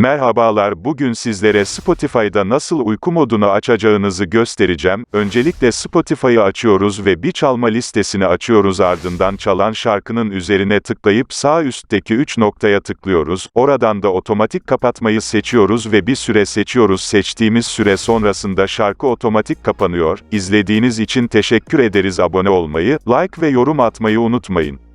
Merhabalar, bugün sizlere Spotify'da nasıl uyku modunu açacağınızı göstereceğim. Öncelikle Spotify'ı açıyoruz ve bir çalma listesini açıyoruz ardından çalan şarkının üzerine tıklayıp sağ üstteki 3 noktaya tıklıyoruz. Oradan da otomatik kapatmayı seçiyoruz ve bir süre seçiyoruz. Seçtiğimiz süre sonrasında şarkı otomatik kapanıyor. İzlediğiniz için teşekkür ederiz. Abone olmayı, like ve yorum atmayı unutmayın.